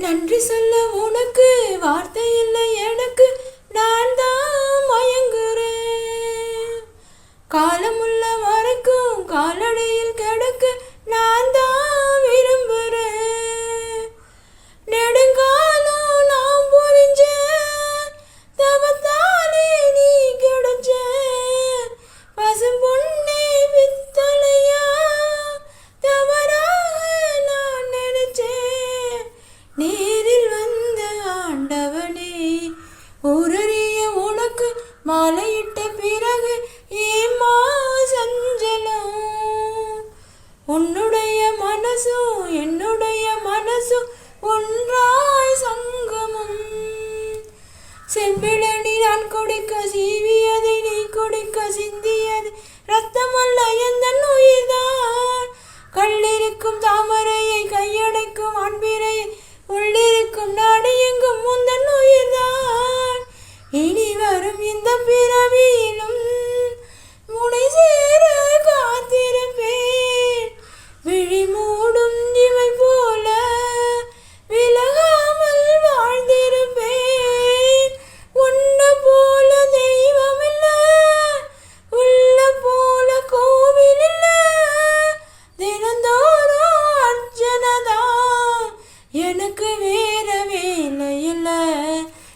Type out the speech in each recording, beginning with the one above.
நன்றி சொல்ல உனக்கு வார்த்தை இல்லை எனக்கு. நான் தான் உருறிய உனக்கு மாலையிட்ட பிறகு ஏமா சஞ்சலம் உன்னுடைய மனசும் என்னுடைய மனசும் ஒன்றாய் சங்கமம். செவ்விட இனி வரும் இந்த பிற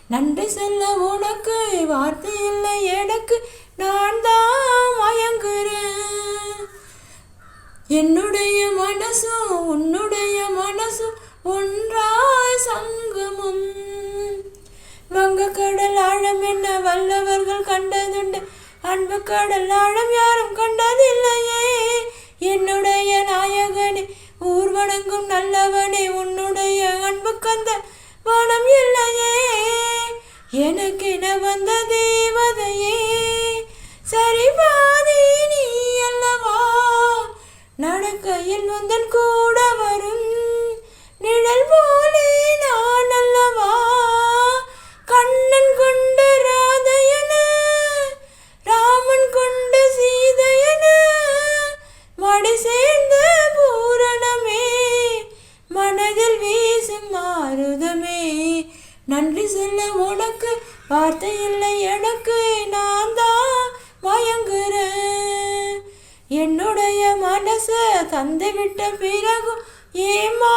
நன்றி சொல்ல உனக்கு வார்த்தை இல்லை எனக்கு நான் தான் மயங்குறேன். என்னுடைய மனசும் உன்னுடைய மனசும் ஒன்றாய் சங்கமம். வங்கக்கடல் ஆழம் என்ன வல்லவர்கள் கண்டதுண்டு அன்பு கடல் ஆழம் யாரும் கண்டதில்லையே. என்னுடைய நாயகனே ஊர்வணங்கும் நல்லவனே உன்னுடைய அன்பு கந்த வன எனக்கென வந்த தேவதையே சரிவாதே நீ அல்லவா? நடக்கையில் வந்தன் கோ நன்றி சொல்ல உனக்கு வார்த்தை இல்லை எனக்கு நான் தான் மயங்குறேன். என்னுடைய மனசை தந்து விட்ட பிறகும் ஏமா